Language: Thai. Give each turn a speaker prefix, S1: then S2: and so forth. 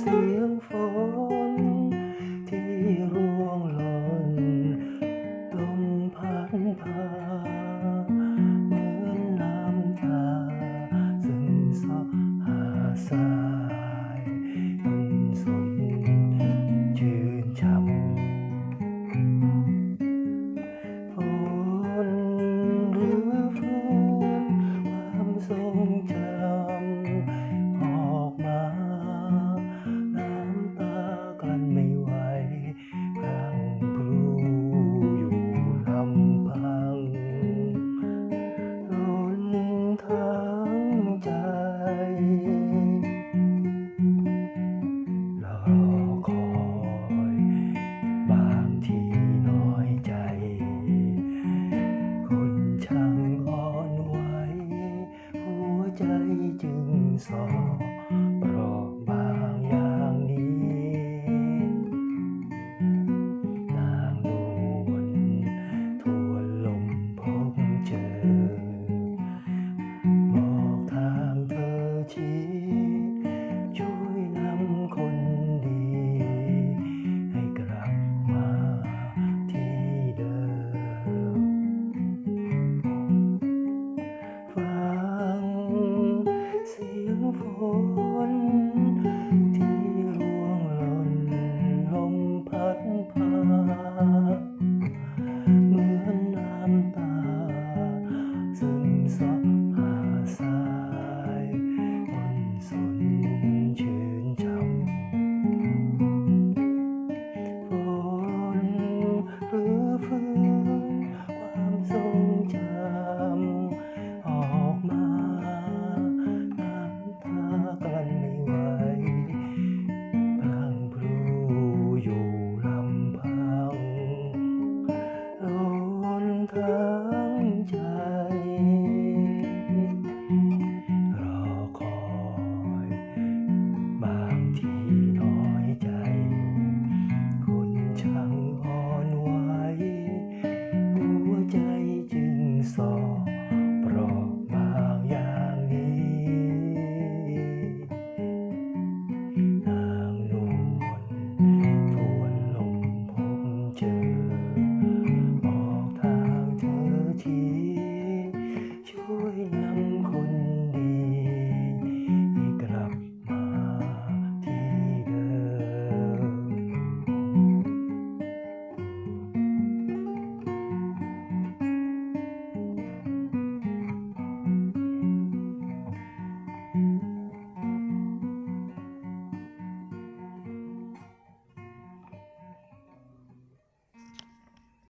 S1: เสียงฝน ที่ร่วงหล่นลมพัดผ่าน 인사 forever.